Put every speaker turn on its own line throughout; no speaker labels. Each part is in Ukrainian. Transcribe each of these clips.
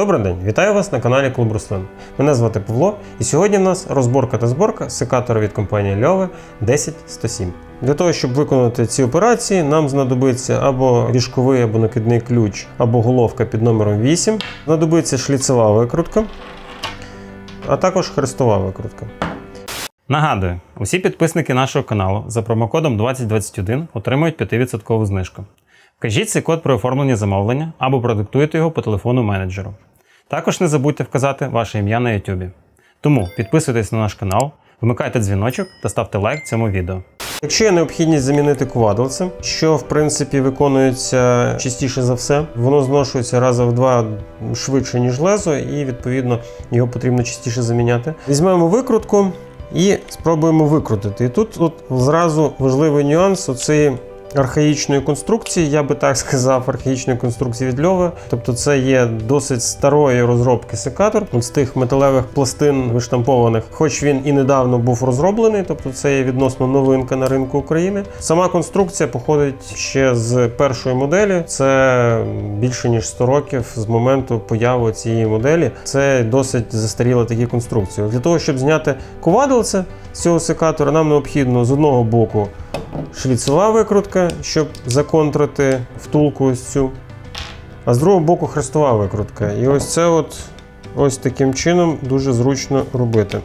Добрий день, вітаю вас на каналі Клуб Руслин. Мене звати Павло, і сьогодні в нас розборка та зборка секатора від компанії Льове 10107. Для того, щоб виконати ці операції, нам знадобиться або ріжковий або накидний ключ, або головка під номером 8. Знадобиться шліцева викрутка, а також хрестова викрутка.
Нагадую, усі підписники нашого каналу за промокодом 2021 отримують 5% знижку. Вкажіть цей код при оформленні замовлення або продиктуйте його по телефону менеджеру. Також не забудьте вказати ваше ім'я на YouTube. Тому підписуйтесь на наш канал, вмикайте дзвіночок та ставте лайк цьому відео.
Якщо є необхідність замінити ковадолце, що в принципі виконується частіше за все, воно зношується раза в два швидше, ніж лезо, і відповідно його потрібно частіше заміняти. Візьмемо викрутку і спробуємо викрутити. І тут от зразу важливий нюанс оцієї архаїчної конструкції, я би так сказав, архаїчної конструкції від Льови. Тобто це є досить старої розробки секатор, з тих металевих пластин виштампованих, хоч він і недавно був розроблений, тобто це є відносно новинка на ринку України. Сама конструкція походить ще з першої моделі. Це більше ніж 100 років з моменту появи цієї моделі. Це досить застаріла такі конструкції. Для того, щоб зняти ковадилце з цього секатора, нам необхідно з одного боку шліцева викрутка, щоб законтрити втулку ось цю. А з другого боку хрестова викрутка. І ось це от ось таким чином дуже зручно робити.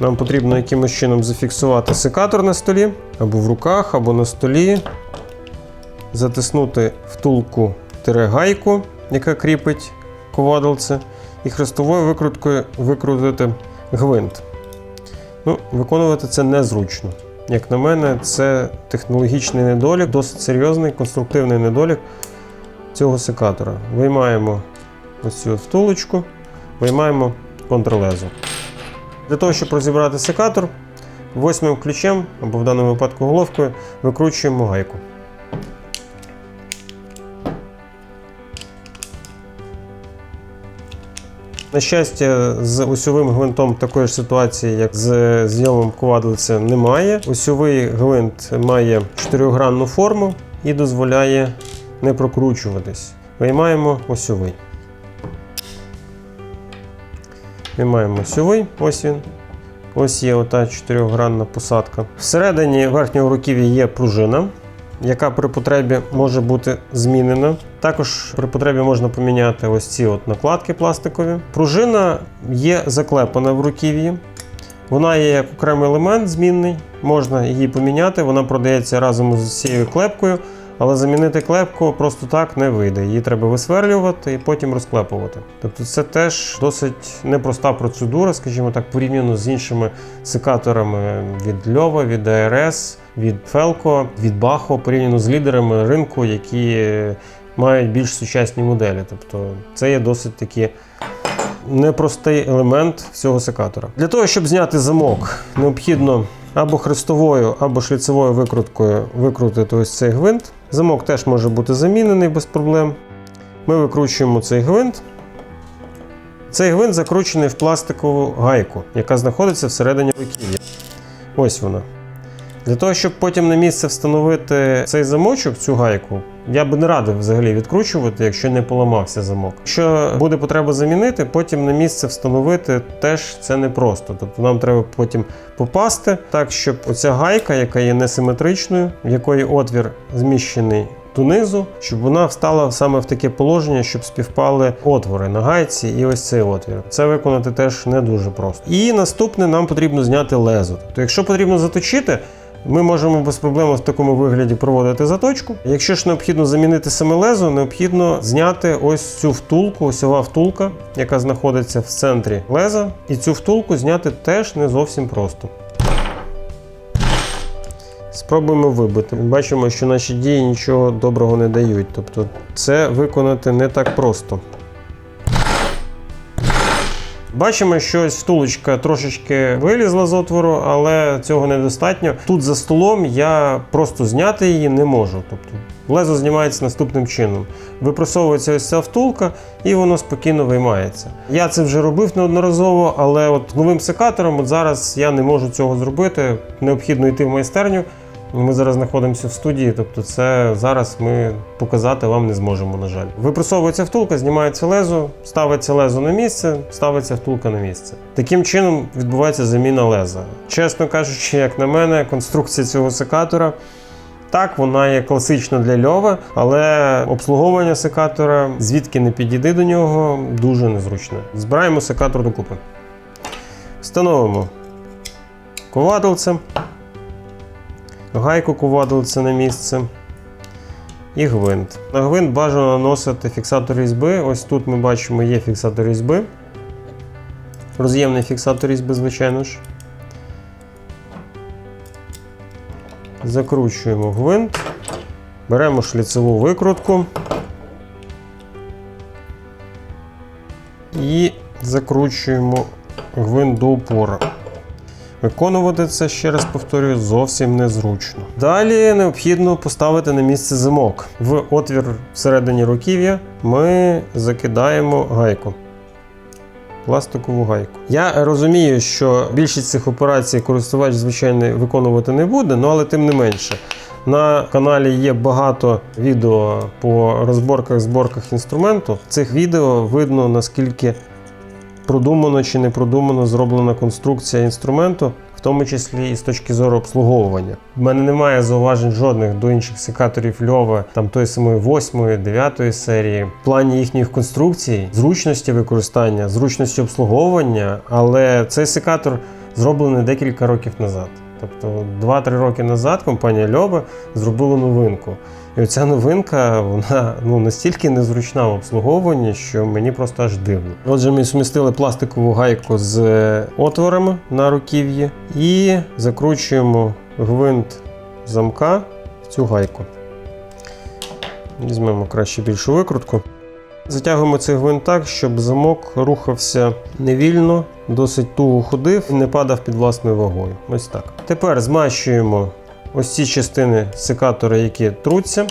Нам потрібно якимось чином зафіксувати секатор на столі, або в руках, або на столі, затиснути втулку гайку, яка кріпить ковадолце, і хрестовою викруткою викрутити гвинт. Ну, Виконувати це незручно. Як на мене, це технологічний недолік, досить серйозний конструктивний недолік цього секатора. Виймаємо ось цю втулочку, виймаємо контрлезо. Для того, щоб розібрати секатор, восьмим ключем, або в даному випадку головкою, викручуємо гайку. На щастя, з осьовим гвинтом такої ж ситуації, як з зйомом ковадлиця, немає. Осьовий гвинт має чотирьохгранну форму і дозволяє не прокручуватись. Виймаємо осьовий. Виймаємо осьовий, ось він. Ось є ота чотирьохгранна посадка. Всередині верхнього руків'я є пружина, яка при потребі може бути змінена. Також при потребі можна поміняти ось ці от накладки пластикові. Пружина є заклепана в руків'ї. Вона є як окремий елемент змінний, можна її поміняти, вона продається разом з цією клепкою, але замінити клепку просто так не вийде. Її треба висверлювати і потім розклепувати. Тобто це теж досить непроста процедура, скажімо так, порівняно з іншими секаторами від Льова, від АРС, від Felco, від Bacho, порівняно з лідерами ринку, які мають більш сучасні моделі. Тобто це є досить такі непростий елемент цього секатора. Для того, щоб зняти замок, необхідно або хрестовою, або шліцевою викруткою викрутити ось цей гвинт. Замок теж може бути замінений без проблем. Ми викручуємо цей гвинт. Цей гвинт закручений в пластикову гайку, яка знаходиться всередині руків'я. Ось вона. Для того, щоб потім на місце встановити цей замочок, цю гайку, я би не радив взагалі відкручувати, якщо не поламався замок. Якщо буде потреба замінити, потім на місце встановити теж це непросто. Тобто нам треба потім попасти так, щоб оця гайка, яка є несиметричною, в якої отвір зміщений донизу, щоб вона встала саме в таке положення, щоб співпали отвори на гайці і ось цей отвір. Це виконати теж не дуже просто. І наступне нам потрібно зняти лезо. Тобто, якщо потрібно заточити. Ми можемо без проблем в такому вигляді проводити заточку. Якщо ж необхідно замінити саме лезо, необхідно зняти ось цю втулку, осьова втулка, яка знаходиться в центрі леза. І цю втулку зняти теж не зовсім просто. Спробуємо вибити. Бачимо, що наші дії нічого доброго не дають. Тобто це виконати не так просто. Бачимо, що втулочка трошечки вилізла з отвору, але цього недостатньо. Тут за столом я просто зняти її не можу. Тобто лезо знімається наступним чином. Випресовується ось ця втулка і воно спокійно виймається. Я це вже робив неодноразово, але от новим секатором от зараз я не можу цього зробити. Необхідно йти в майстерню, Ми зараз знаходимося в студії, тобто це зараз ми показати вам не зможемо, на жаль. Випресовується втулка, знімається лезо, ставиться лезо на місце, ставиться втулка на місце. Таким чином відбувається заміна леза. Чесно кажучи, як на мене, конструкція цього секатора. Так, вона є класична для льова, але обслуговування секатора, звідки не підійди до нього, дуже незручне. Збираємо секатор докупи. Встановимо ковадилце, гайку ковадилце на місце і гвинт. На гвинт бажано наносити фіксатор різьби. Ось тут ми бачимо, є фіксатор різьби. Роз'ємний фіксатор різьби, звичайно ж. Закручуємо гвинт, беремо шліцеву викрутку і закручуємо гвинт до упора. Виконувати це, ще раз повторюю, зовсім незручно. Далі необхідно поставити на місце замок. В отвір всередині руків'я ми закидаємо гайку. Пластикову гайку. Я розумію, що більшість цих операцій користувач, звичайно, виконувати не буде, ну але тим не менше. На каналі є багато відео по розборках, зборках інструменту. В цих відео видно наскільки продумано чи не продумано зроблена конструкція інструменту, в тому числі і з точки зору обслуговування. У мене немає зауважень жодних до інших секаторів Льова, там тої самої 8, 9 серії. В плані їхніх конструкцій, зручності використання, зручності обслуговування, але цей секатор зроблений декілька років назад. Тобто 2-3 роки назад компанія Льова зробила новинку. І оця новинка вона ну, настільки незручна в обслуговуванні, що мені просто аж дивно. Отже, ми сумістили пластикову гайку з отворами на руків'ї і закручуємо гвинт замка в цю гайку. Візьмемо краще більшу викрутку. Затягуємо цей гвинт так, щоб замок рухався невільно, досить туго ходив і не падав під власною вагою. Ось так. Тепер змащуємо ось ці частини секатора, які труться.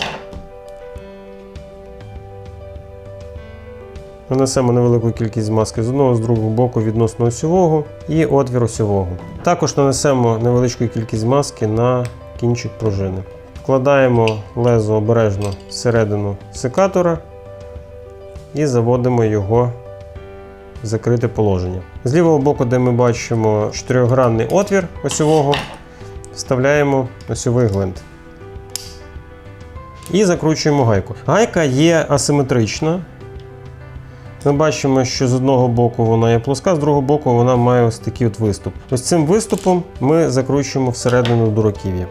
Нанесемо невелику кількість змазки з одного з другого боку відносно осьового і отвір осьового. Також нанесемо невеличку кількість змазки на кінчик пружини. Вкладаємо лезо обережно всередину секатора і заводимо його закрите положення. З лівого боку, де ми бачимо чотирьохгранний отвір осьового, вставляємо осьовий гвинт. І закручуємо гайку. Гайка є асиметрична. Ми бачимо, що з одного боку вона є плоска, з другого боку вона має ось такий от виступ. Ось цим виступом ми закручуємо всередину до руків'я.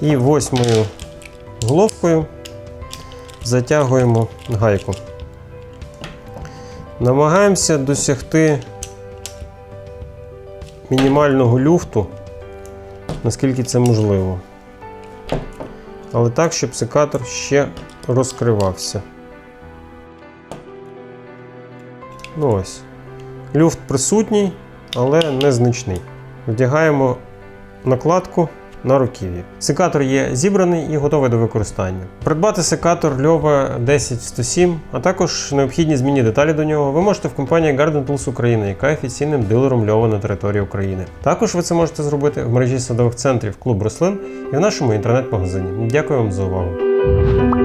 І восьмою головкою затягуємо гайку. Намагаємося досягти мінімального люфту, наскільки це можливо. Але так, щоб секатор ще розкривався. Ну ось. Люфт присутній, але незначний. Вдягаємо накладку на руків'ї. Секатор є зібраний і готовий до використання. Придбати секатор Льова 10107, а також необхідні змінні деталі до нього ви можете в компанії Garden Tools України, яка є офіційним дилером Льова на території України. Також ви це можете зробити в мережі садових центрів клуб рослин і в нашому інтернет-магазині. Дякую вам за увагу.